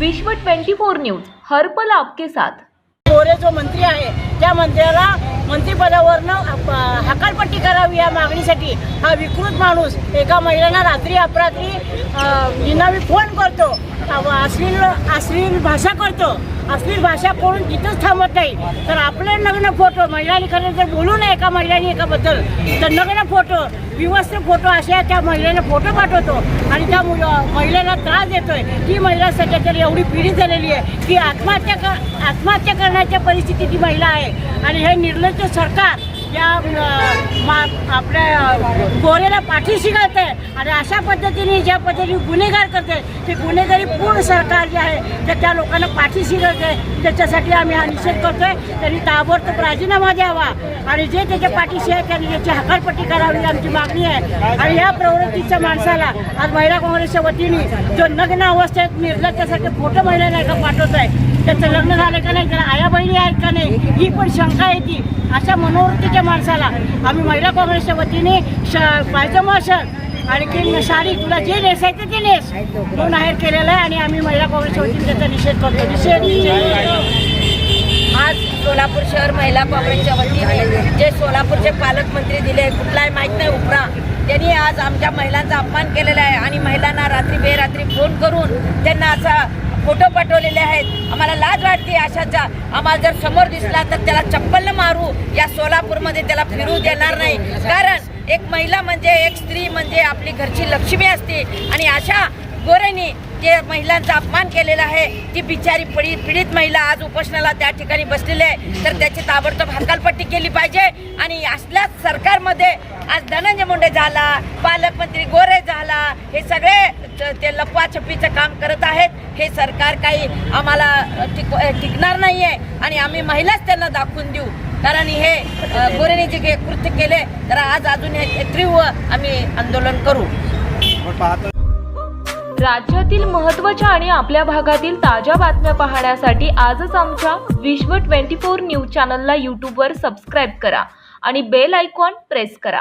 विश्व 24 न्यूज हर्पल आपके साथ. गोरे जो मंत्री आहे त्या मंत्र्याला मंत्रिपदावरनं हकालपट्टी करावी या मागणीसाठी हा विकृत माणूस एका महिलेला रात्री अपरात्री निनावी फोन करतो अश्लील अश्लील भाषा करतो. अश्लील भाषा करून तिथंच थांबत नाही. तर आपले नग्न फोटो महिलांनी खरं जर बोलू नये एका महिलांनी एकाबद्दल तर नग्न फोटो विवस्त्र फोटो अशा त्या महिलेने फोटो पाठवतो. आणि त्या मु- महिलेला त्रास देतोय. ती महिला सध्या तरी एवढी पीडित झालेली आहे की आत्महत्या कर आत्महत्या करण्याच्या परिस्थितीत ती महिला आहे. आणि हे निर्लज्ज सरकार या मा- आपल्या गोरेला पाठीशी घालते आणि अशा पद्धतीने ज्या पद्धतीने गुन्हेगार करते ते गुन्हेगारी पूर्ण सरकार जे आहे ते त्या लोकांना पाठीशी घालते. त्याच्यासाठी आम्ही हा निषेध करतोय. त्यांनी ताबडतोब राजीनामा द्यावा. आणि जे त्याच्या पाठीशी आहे त्यांनी त्याची हकालपट्टी करावी आमची मागणी आहे. आणि या प्रवृत्तीच्या माणसाला आज महिला काँग्रेसच्या वतीने जो नग्न अवस्थेत निर्लज्जासारखे फोटो महिलांना एका पाठवत आहे त्याचं लग्न झालं का नाही त्याला आया बहिणी आहेत का नाही ही पण शंका येते अशा मनोवृत्तीच्या माणसाला आम्ही महिला काँग्रेसच्या वतीने श पायजमा शर्ट आणखी साडी तुला जे नेसायचं ते नेस. म्हणून आहेर केलेलं आहे आणि आम्ही महिला काँग्रेसच्या वतीने त्याचा निषेध करतो. निषेध निषेध. आज सोलापूर शहर महिला काँग्रेसच्या वतीने जे सोलापूरचे पालकमंत्री दिले कुठलाही माहीत नाही उपरा त्यांनी आज आमच्या महिलांचा अपमान केलेला आहे आणि महिलांना रात्री बेरात्री फोन करून त्यांना असा फोटो पाठवलेले आहेत. आम्हाला लाज वाटते अशाचा आम्हाला जर समोर दिसला तर त्याला चप्पल मारू. या सोलापूरमध्ये त्याला फिरू देणार नाही. कारण एक महिला म्हणजे एक स्त्री म्हणजे आपली घरची लक्ष्मी असते. आणि अशा गोरेनी जे महिलांचा अपमान केलेला आहे. ती बिचारी पीडित पीडित महिला आज उपोषणाला त्या ठिकाणी बसलेली आहे. तर त्याची ताबडतोब हकालपट्टी केली पाहिजे. आणि असल्याच सरकारमध्ये आज धनंजय मुंडे झाला पालकमंत्री गोरे झाला हे सगळे त- ते लपवाछपीचं काम करत आहेत. हे सरकार काही आम्हाला टिक टिकणार नाही आहे आणि आम्ही महिलाच त्यांना दाखवून देऊ. कारण हे गोरेने जे कृत्य केले तर आज अजून हे तीव्र आम्ही आंदोलन करू. राज्यातील महत्त्वाच्या आणि आपल्या भागातील ताज्या बातम्या पाहण्यासाठी आजच आमच्या विश्व 24 न्यूज चॅनलला यूट्यूबवर सबस्क्राईब करा आणि बेल आयकॉन प्रेस करा.